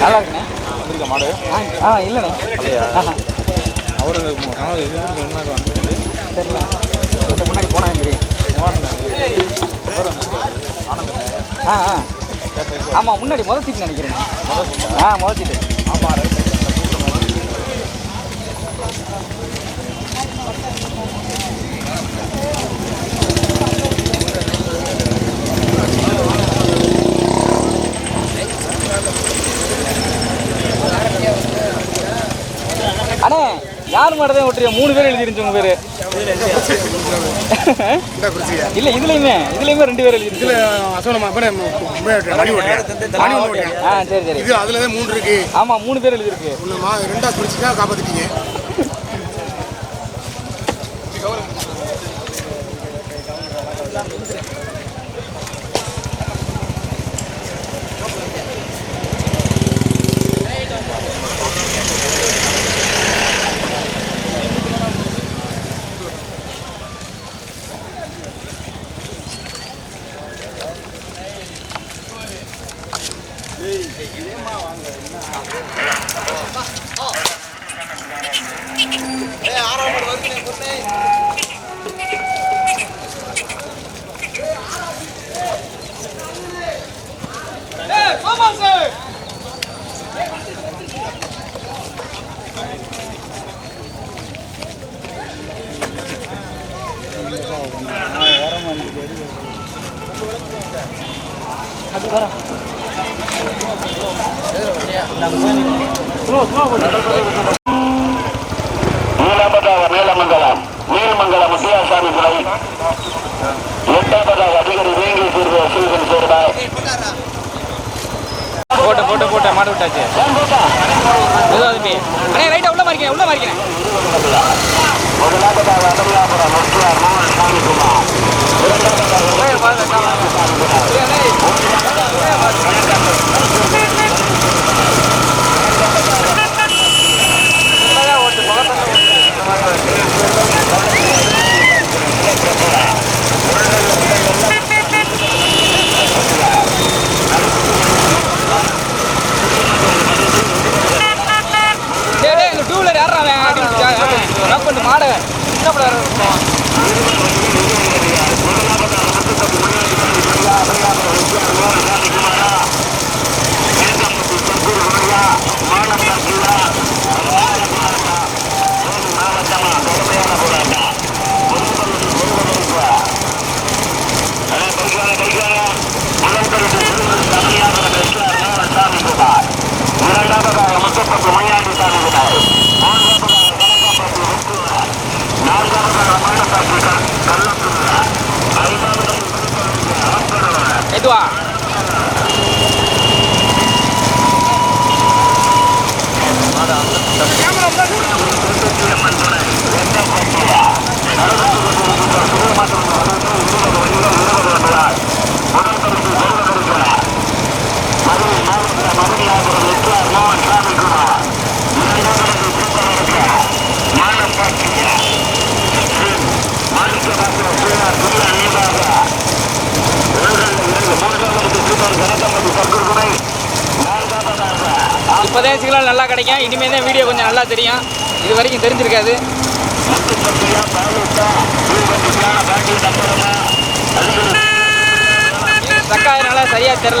நல்லா இருக்குண்ணே வந்திருக்க மாடு ஆ இல்லைண்ணே இல்லையா ஆஹா வந்து தெரியல முன்னாடி போனா தெரியும் ஆ. ஆ ஆமாம் முன்னாடி முதல் சீட் நினைக்கிறேன். ஆ முதல் சீட்டு ஆமாம் அண்ணே யார் மாடு தான் ஓட்டுறீங்க? மூணு பேர் எழுதிருந்துச்சு உங்க பேரு. இல்ல இதுலயுமே இதுலயுமே ரெண்டு பேர் எழுதிருச்சு இதுல சரி சரி. இது அதுல தான் மூணு இருக்கு. ஆமா மூணு பேர் எழுதிருக்கு ரெண்டா பிடிச்சிட்டா காப்பாத்திட்டீங்க. மூணாவதாக மேலமங்கலம். நீலமங்கலம் முத்தியாசாமி துறை எட்டாவதாக அதிகாரி வேங்கி தீர்வு சீசன் சேர்ந்தார் போட்டு போட்டு போட்டு மாடு விட்டாச்சு. அண்ணே ரைட்டா உள்ள மாறிக்கிறேன் உள்ள மாறிக்கிறேன் முதலாவதாக முக்கியார் மோகன் சாமிக்குமார் டேய்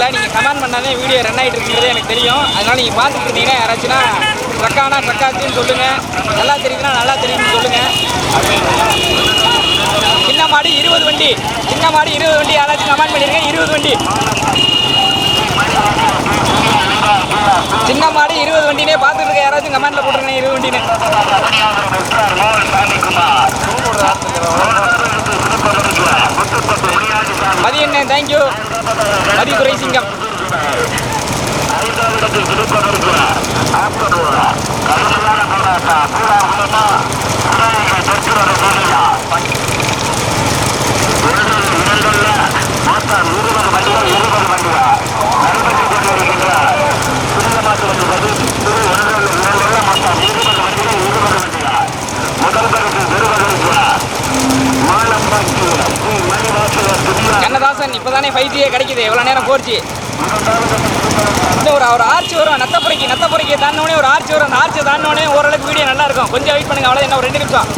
இல்லை நீங்கள் கமெண்ட் பண்ணாதே வீடியோ ரன் ஆகிட்டு இருக்கிறது எனக்கு தெரியும். அதனால் நீங்கள் பார்த்துட்டு இருந்தீங்கன்னா யாராச்சுன்னா ட்ரக்கானா சக்காச்சுன்னு சொல்லுங்கள் நல்லா தெரியுதுன்னா நல்லா தெரியும்னு சொல்லுங்கள் சின்ன மாடு இருபது வண்டி. சின்ன மாடு இருபது வண்டி யாராச்சும் கமெண்ட் பண்ணியிருக்கேன் இருபது வண்டி. சின்ன மாடு இருபது வண்டினே பார்த்துட்டு இருக்க யாராச்சும் கமெண்ட்ல போட்டுருங்க இருபது வண்டினே. மதியண்ணே தேங்க்யூ மதியதுரை சிங்கம். முதல் வண்டியா பைத்தியே கிடைக்குது. எவ்வளோ நேரம் போர்ச்சி இன்னும் ஒரு ஒரு ஆர்ச்சி வரும். நத்தப்புறைக்கு நத்தப்புறைக்கு தாண்டினோடனே ஒரு ஆர்ச்சி வரும். அந்த ஆர்ச்சி தாண்டினோடனே ஓரளவுக்கு வீடியோ நல்லா இருக்கும். கொஞ்சம் வெயிட் பண்ணுங்க. அவ்வளோ என்ன ஒரு ரெண்டு நிமிஷம்.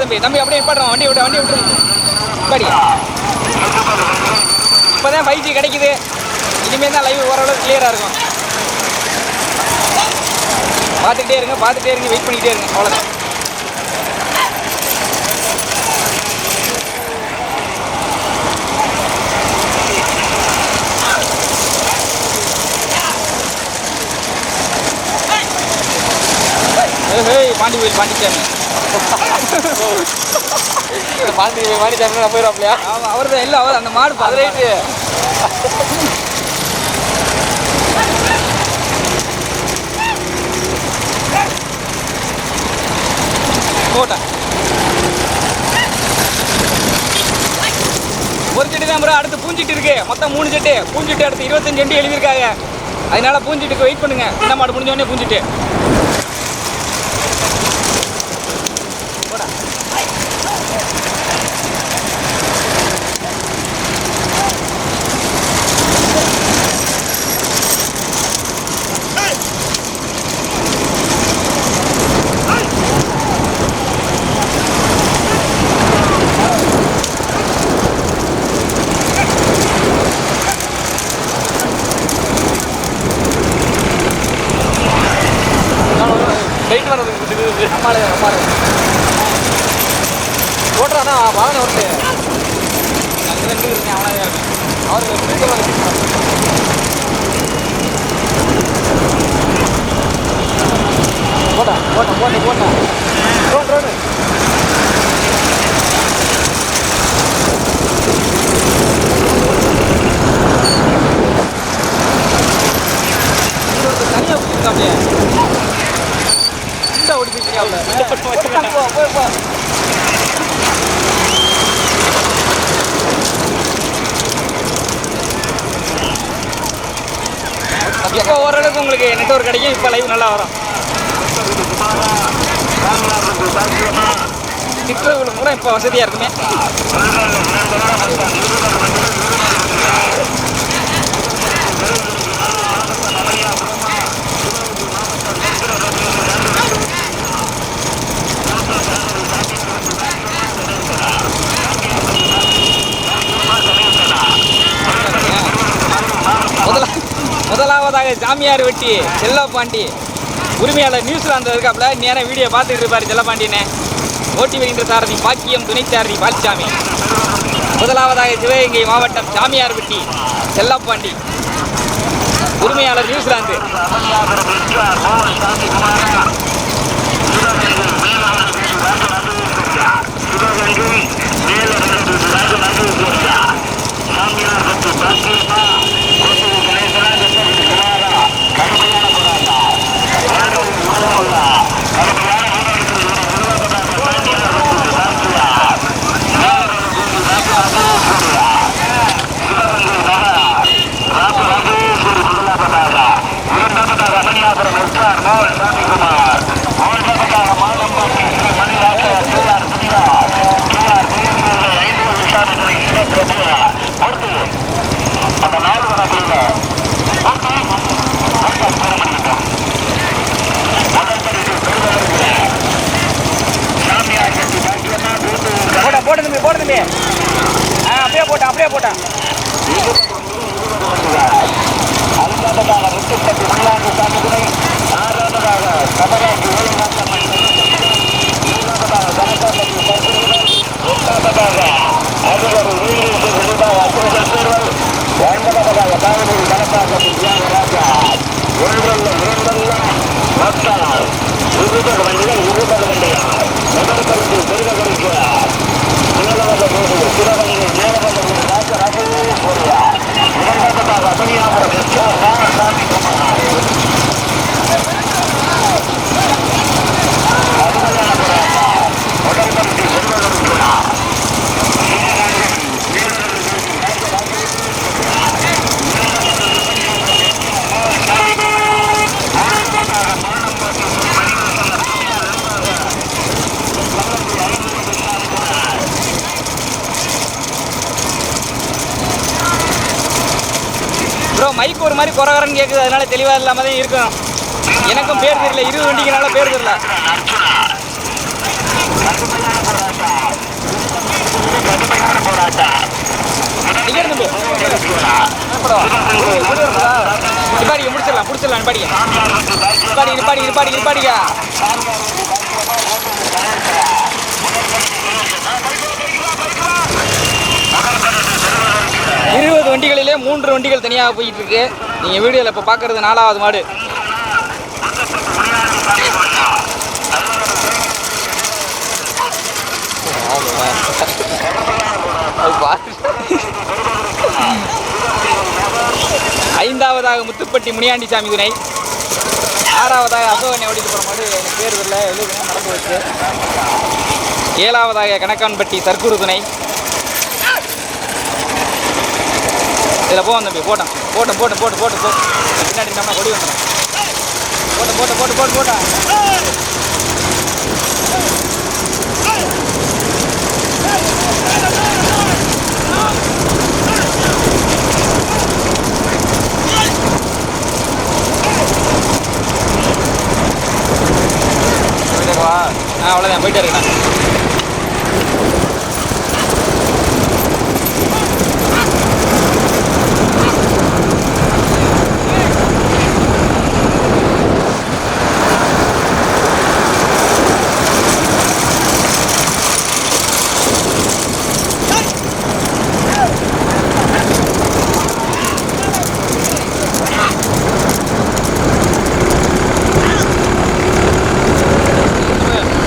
மெதுவா தம்பி தம்பி அப்படியே நிப்பாட்டுறோம் வண்டி விட்டு வண்டி விட்டு படி இப்போதான் ஃபைவ் ஜி கிடைக்குது. இனிமேல் தான் லைவ் ஓரளவுக்கு கிளியராக இருக்கும். பார்த்துக்கிட்டே இருங்க பார்த்துட்டே இருங்க வெயிட் பண்ணிக்கிட்டே இருங்க. அவ்வளோதான் பாண்டி கோயில் பாண்டிச்சாமி பாண்டி பாண்டி சாமி ஆமாம் அவர் தான் இல்லை அவர் அந்த மாடு அது ரைட்டு. போட்டேன் ஒரு செட்டு தான் ப்ரோ அடுத்து பூஞ்சிட்டு இருக்கு. மொத்தம் மூணு செட்டு. பூஞ்சிட்டு அடுத்து இருபத்தஞ்சு செண்டு எழுதியிருக்காங்க. அதனால பூஞ்சிட்டுக்கு வெயிட் பண்ணுங்க. இந்த மாடு முடிஞ்ச உடனே பூஞ்சிட்டு லைட் வரதுக்கு நம்மளால நம்மளால ஓட்டுறானா வாகனம் வருது அங்கே ரெண்டு இருக்கேன் அவ்வளோ அவருக்கு போட்டா போட்டா போட்டு போட்டா ரோடு ரோடு தனியாக பிடிச்சிருக்காப்லையே இந்த ஓடி போய் போ போ போ இப்போ ஓரளவுக்கு உங்களுக்கு நெட்ஒர்க் கிடைக்கும் இப்போ லைவ் நல்லா வரும். சிற்றவர்களுக்கு கூட இப்போ வசதியாக இருக்குமே முதலா முதலாவதாக ஜாமியார் வெட்டி செல்லப்பாண்டி உரிமையாளர் நியூசிலாந்து இருக்காப்புல நேரம் வீடியோ பார்த்துட்டு இருப்பார் செல்லப்பாண்டினே ஓட்டி வருகின்ற சாரதி பாக்கியம் துணை சாரதி பால்சாமி முதலாவதாக சிவகங்கை மாவட்டம் ஜாமியார் வெட்டி செல்லப்பாண்டி உரிமையாளர் நியூசிலாந்து போட்டா ரமணியாபுரம் எஸ்ஆர் மோகன் சாமி குமார் தெளிவாக இல்லாமல் தான் இருக்கும் எனக்கும் பேர் தெரியல இருபது வண்டிங்கனால பேர் தெரியல. டிக்கெட் நிப்பாடிக்க முடிச்சிடலாம் முடிச்சிடலாம் நிப்பாடிக்க. நிப்பாடி நிப்பாடி நிப்பாடி நிப்பாடிக்க. இருபது வண்டிகளிலே மூன்று வண்டிகள் தனியாக போயிட்டு இருக்கு. நீங்கள் வீடியோவில் இப்போ பார்க்கறது நாலாவது மாடு. ஐந்தாவதாக முத்துப்பட்டி முனியாண்டி சாமி துணை. ஆறாவதாக அசோகனை ஓடிட்டு போகிற மாடு எனக்கு பேர் இல்லை எழுதுனா நடந்து வச்சு ஏழாவதாக கணக்கான்பட்டி தற்குரு துணை. இதில் போவோம் தம்பி போட்டோம் போட்டோம் போட்டு போட்டு போட்டு போ. பின்னாடி நம்ம கொடி வந்துடும் போட்டோம் போட்டு போட்டு போட்டு போட்டோம் வா. அவ்வளோதான் போயிட்டே இருக்கேன்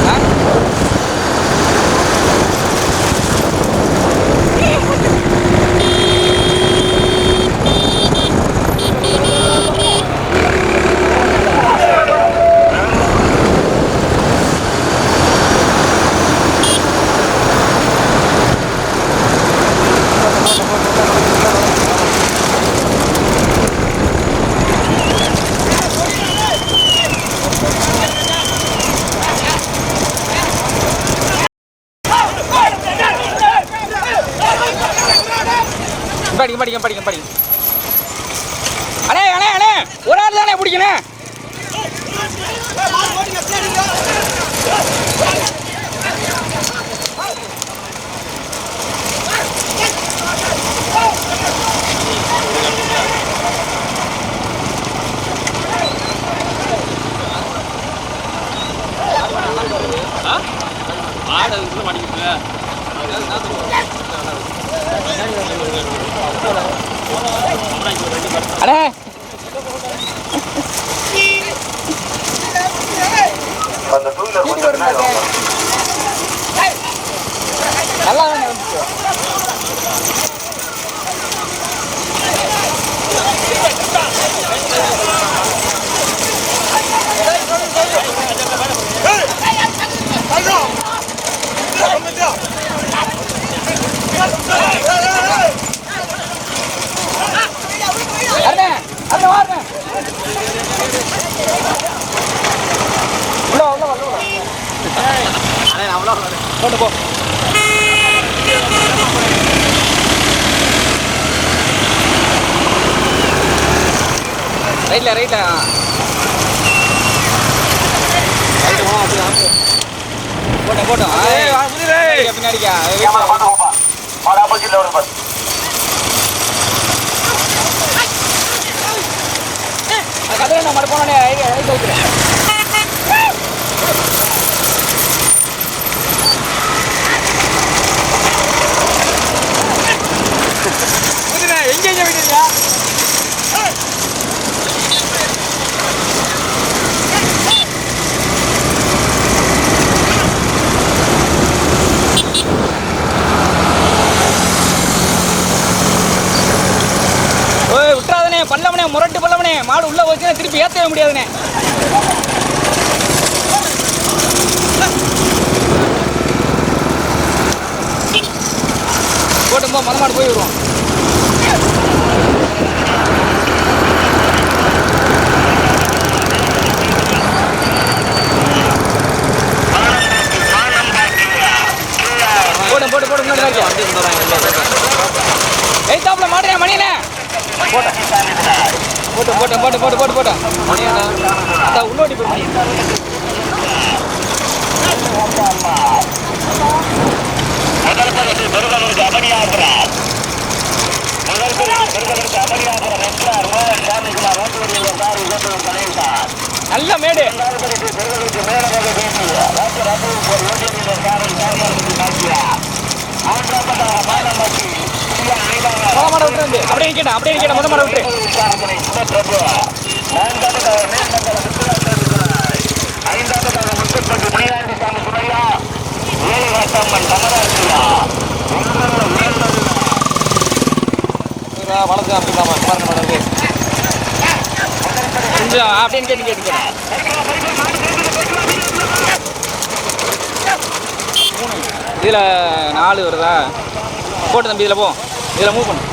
ஆ படிங்க படிங்க படிங்க படிங்க அண்ணே அண்ணே அண்ணே ஒரு ஆள் தானே பிடிக்கணும் அண்ணே நல்லா தானே வந்துச்சு அண்ணே அண்ணே வாருண்ணே உள்ள வா, உள்ள வா, உள்ள போட்டு போ ரைட்ல ரைட்ல போட்டோம் போட்டோம். பின்னாடிக்கா கேமரா பார்த்து போப்பா. மாடு opposite ல வருது பாரு. கதிரை நான் மட்டும் போனோடனே ரைட் வைக்கிறேன் பல்லவனே முரட்டு பல்லவனே. மாடு உள்ள போச்சுன்னா திருப்பி ஏற்றவே முடியாதுனே போட்டும் போ மொத மாடு போய் விடுவோம். போட்டு போட்டு போட்டு முன்னாடி தான் இருக்கு. எய்த்தாப்புல மாடுறேன் மணியனே போட்டேன் போட்டு போட்டு போட்டு போட்டு போட்டு போட்டு அதான் உள்ளோடி போய் முதல் பரிசு பெருகலூருக்கு அமணியாபுரம் முதல் பரிசு பெருகலூருக்கு அமணியாபுரம் எஸ்ஆர் சாமிக்குமார் ஓட்டுநர் சார் இயக்குநர் கணேசன் நல்ல மேடு இரண்டாவது பரிசு பெருகலூருக்கு மேலமாக பேசி ராஜ ஒரு ஓட்டுநர் சாரல் சாமியாருக்கு நாட்டியா அப்படியே நிக்கணும் அப்படியே நிக்கணும் முத மாட விட்டு ஐந்தாவதாக முத்துப்பட்டு முனியாண்டி சாமி சுமையா ஏழு வாட்டம்மன் கமராசியா வளர்த்து அப்படிதாம்மா பாருங்க மேடம் கொஞ்சம் அப்படின்னு கேட்டு. கேட்டு இதில் நாலு வருதா? போட்டு தம்பி இதில் போ. இதில் மூவ் பண்ணு.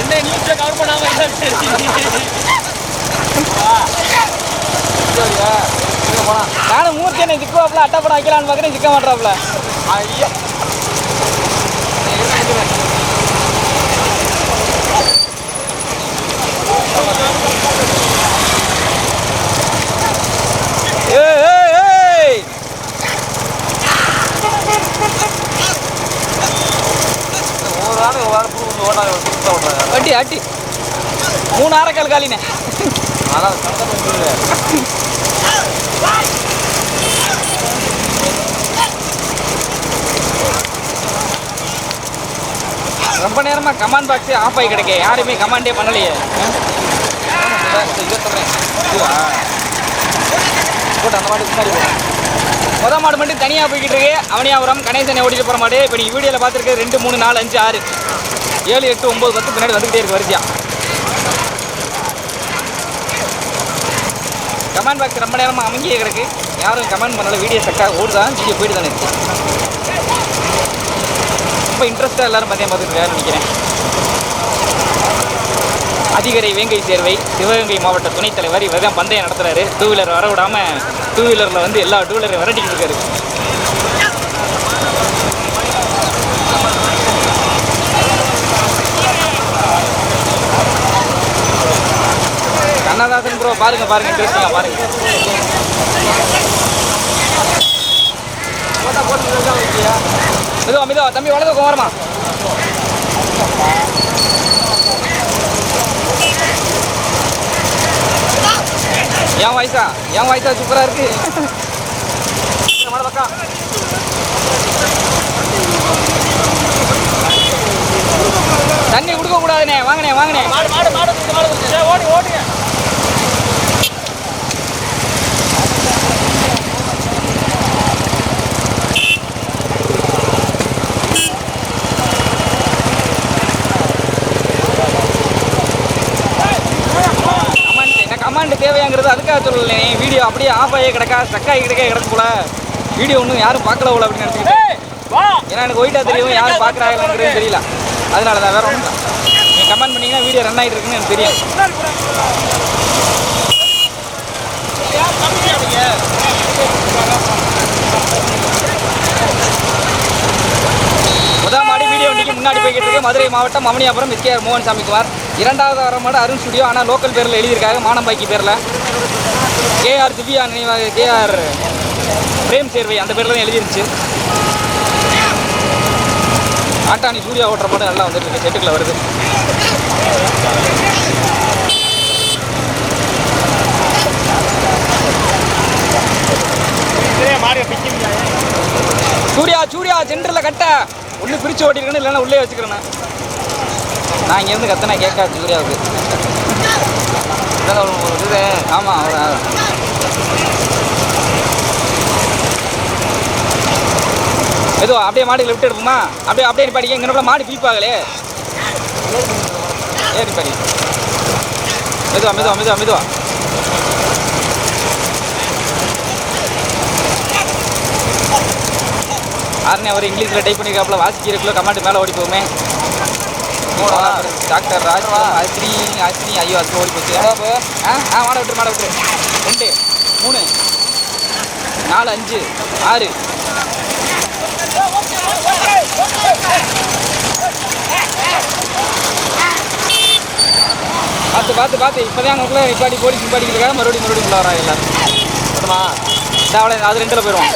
என்ன நியூஸ்ல கவர் பண்ணாம நானும் மூர்த்தி என்ன சிக்குவாப்ல அட்டை படம் வைக்கலான்னு பார்க்குறேன் சிக்க மாட்டாப்ல ஐயா. மூணு காலினே. ரொம்ப நேரமா கமாண்ட் பாக்ஸே ஆஃப் ஆகி கிடைக்க. யாருமே கமாண்டே பண்ணலையே. போட்டு அந்த மாதிரி முன்னாடி முத மாடு மட்டும் தனியாக போய்கிட்டு இருக்கு. அவனியாபுரம் கணேசனை ஓடிட்டு போகிற மாடு. இப்போ நீங்கள் வீடியோவில் பார்த்துருக்கு ரெண்டு மூணு நாலு அஞ்சு ஆறு ஏழு எட்டு ஒம்பது பத்து பின்னாடி வந்துகிட்டே இருக்கு வரிசையா. கமெண்ட் பாக்ஸ் ரொம்ப நேரமாக அமைங்கியே கிடக்கு. யாரும் கமெண்ட் பண்ணல வீடியோ செக்காக ஓடுதான் வீடியோ போயிட்டு தானே இருக்கு. ரொம்ப இன்ட்ரெஸ்ட்டாக எல்லாரும் பந்தயம் பார்த்துட்டு நினைக்கிறேன். அதிகரை வேங்கை சேர்வை சிவகங்கை மாவட்ட துணைத் தலைவர் இவர் தான் பந்தயம் நடத்துறாரு. டூ வீலர் வர விடாம டூ வீலரில் வந்து எல்லா டூ வீலரையும் விரட்டிக்கிட்டு இருக்காரு. கண்ணதாசன் ப்ரோ பாருங்க பாருங்க பேசலாம் பாருங்க மெதுவா மெதுவா தம்பி வலது பக்கம் என் வயசா என் வயசா சூப்பரா இருக்கு இந்த தண்ணி கொடுக்க கூடாதுண்ணே வாங்கினே வாங்கினே ஓடி ஓடுங்க கமாண்ட் தேவையாங்கிறது அதுக்காக சொல்லலை. வீடியோ அப்படியே ஆஃப் ஆகி கிடக்கா ஸ்டக் ஆகி கிடக்க கிடக்கு போல. வீடியோ ஒன்றும் யாரும் பார்க்கல போல அப்படின்னு நினச்சிக்கிட்டேன் ஏன்னா எனக்கு ஒயிட்டாக தெரியும் யாரும் பார்க்குறாங்கங்கிறது தெரியல. அதனால தான் வேற ஒன்றும் நீங்கள் கமெண்ட் பண்ணீங்கன்னா வீடியோ ரன் ஆகிட்டு இருக்குன்னு எனக்கு தெரியும். முதல் மாடி வீடியோ வண்டிக்கு முன்னாடி போய்கிட்டு இருக்கு. மதுரை மாவட்டம் மமனியாபுரம் எஸ்கேஆர் மோகன் சாமிக்குமார் இரண்டாவது வர அருண் ஸ்டுடியோ ஆனால் லோக்கல் பேரில் எழுதியிருக்காங்க. மானம்பாக்கி பேரில். கேஆர் திவ்யா நினைவாக கேஆர் பிரேம் சேர்வை அந்த பேரில் தான் எழுதிருச்சு ஆட்டாணி சூர்யா ஓட்டுற மாடு நல்லா வந்துட்டு இருக்கு செட்டுக்குள்ள வருது. சூர்யா சூர்யா சென்டரில் கட்ட. ஒன்று பிரித்து ஓட்டிருக்கேன்னு இல்லைன்னா உள்ளே வச்சுக்கிறேன் நான் இங்கேருந்து கத்தனா கேட்கா சூர்யாவுக்கு ஒரு இது ஆமாம் ஒரு ஏதோ அப்படியே மாடி லிஃப்ட் எடுப்போமா அப்படியே அப்படியே படிக்க இங்கே மாடி பீப்பாங்களே ஏறி படி. மெதுவா மெதுவா மெதுவா மெதுவா. ஆறுனே அவர் இங்கிலீஷில் டைப் பண்ணியிருக்காப்புல வாசிக்கிறதுக்குள்ள கமாண்ட் மேலே ஓடி போகுமே. டாக்டர் ராஜ் அஸ்ரீ அஸ்ரீ ஐயோ அது ஓடி போச்சு ஆ ஆ மாட விட்டுரு மாட விட்டுரு ரெண்டு மூணு நாலு அஞ்சு ஆறு பார்த்து பார்த்து பார்த்து இப்போதான் அங்கே நிப்பாடி போலீஸ் நிப்பாடிக்கிறதுக்காக மறுபடியும் மறுபடியும் உள்ள வராங்க எல்லாரும் போதுமா இந்த அவளை அது ரெண்டில் போயிடுவோம்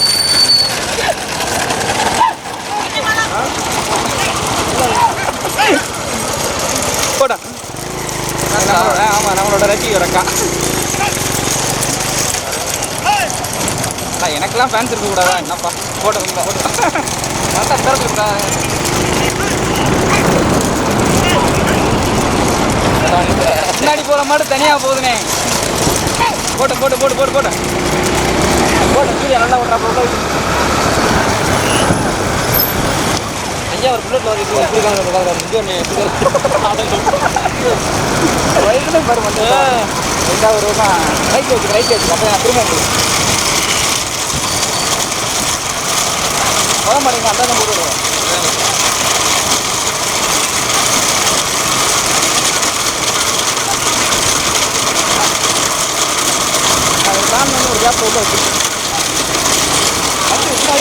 போடா நம்மளோட ஆமாம் நம்மளோட ரசிகர் அக்கா. அண்ணா, எனக்கெல்லாம் ஃபேன்ஸ் இருக்கக்கூடாதா? என்னப்பா? போட்டோம் போட்டு பார்த்தா திறந்துருக்கா முன்னாடி போகிற மாதிரி தனியாக போகுதுனே போட்டு போட்டு போட்டு போட்டு போட்டு. போட்டு சூர்யா நல்லா விட்றா போட்டு. ஐயா ஒரு புல்லட் வந்து இப்படி வயசுல பாரு வந்து ரெண்டாவது ரூபா. ரைட் வச்சு ரைட் வச்சு. அப்போ திரும்ப. போக மாட்டேங்க அந்த அது தான் ஒரு கேப் உள்ள வச்சுருக்கேன்.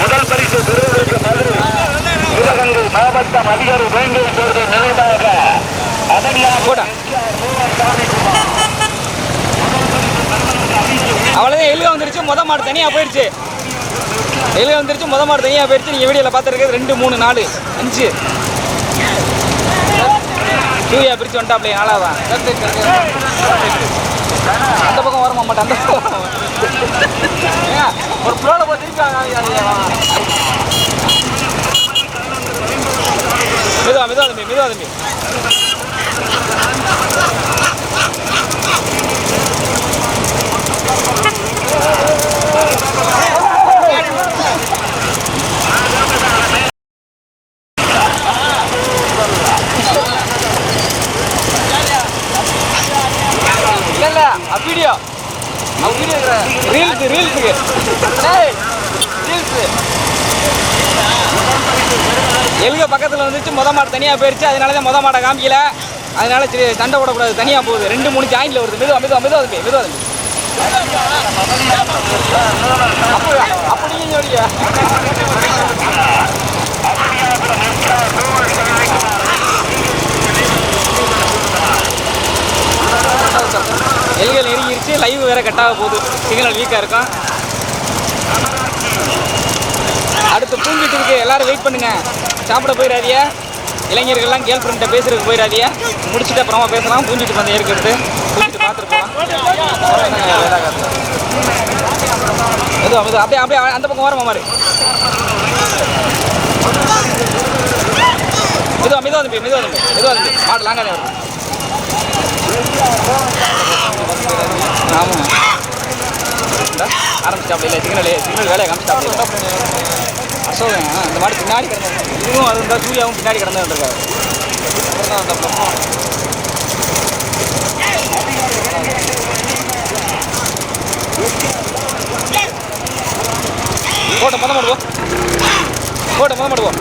முதல் பரிசு பெறுவதற்கு மதுரை சிவகங்கை மாவட்டம் அதிகாரி வேண்டும் தேர்தல் நினைவாக அவ்வளோதான் எழுக வந்துருச்சு முத மாடு தனியாக போயிடுச்சு. எழுக வந்துருச்சு முத மாடு தனியாக போயிடுச்சு. நீங்கள் வீடியோவில் பார்த்துருக்கிறது ரெண்டு மூணு நாலு அஞ்சு. டூயா பிரிச்சு வந்துட்டாப்லையே நாலாவதான் அந்த பக்கம் வரமா மாட்டேன் அந்த பக்கம் ஒரு ப்ளோட போய் திருப்பி மெதுவா மெதுவா தம்பி மெதுவா தம்பி. வீடியோ அது வீடியோ ரீல்ஸ் ரீல்ஸுக்கு ரீல்ஸு ரீல்ஸ் பக்கத்தில் வந்துச்சு முத மாடு தனியாக போயிடுச்சு அதனால தான் முத மாடை காமிக்கல. அதனால சரி சண்டை போடக்கூடாது. தனியாக போகுது. ரெண்டு மூணு ஜாயிண்டில் வருது. மெதுவா மெதுவா மெதுவா தம்பி மெதுவா தம்பி அப்போ சொல்லியா எலிகள் நெருங்கிருச்சு லைவ் வேற கட்டாக போகுது. சிக்னல் வீக்காக இருக்கும். அடுத்து பூஞ்சிட்டு இருக்கு. எல்லாரும் வெயிட் பண்ணுங்க. சாப்பிட போயிடாதியா இளைஞர்கள்லாம் கேர்ள் ஃப்ரெண்ட்டை பேசுறதுக்கு போயிடாதியா முடிச்சுட்டு அப்புறமா பேசலாம். பூஞ்சிட்டு வந்து இருக்கிறது பூஞ்சிட்டு பார்த்துட்டு போகலாம் அப்படியே அப்படியே அந்த பக்கம் வரமா மாதிரி மெதுவா மெதுவா தம்பி மெதுவா தம்பி மெதுவா தம்பி மாடு ஆமாம் தான் வரும் ஆரம்பிச்சாப்ல. இல்லை சிக்னல் சிக்னல் வேலையை காமிச்சாப்ல. அசோகன் இந்த மாதிரி பின்னாடி கிடந்தது இதுவும் அது இருந்தால் சூர்யாவும் பின்னாடி கிடந்து வந்திருக்காரு கோட்டை மொதல் மாடுவோம் கோட்டை மொதல் மாடுவோம்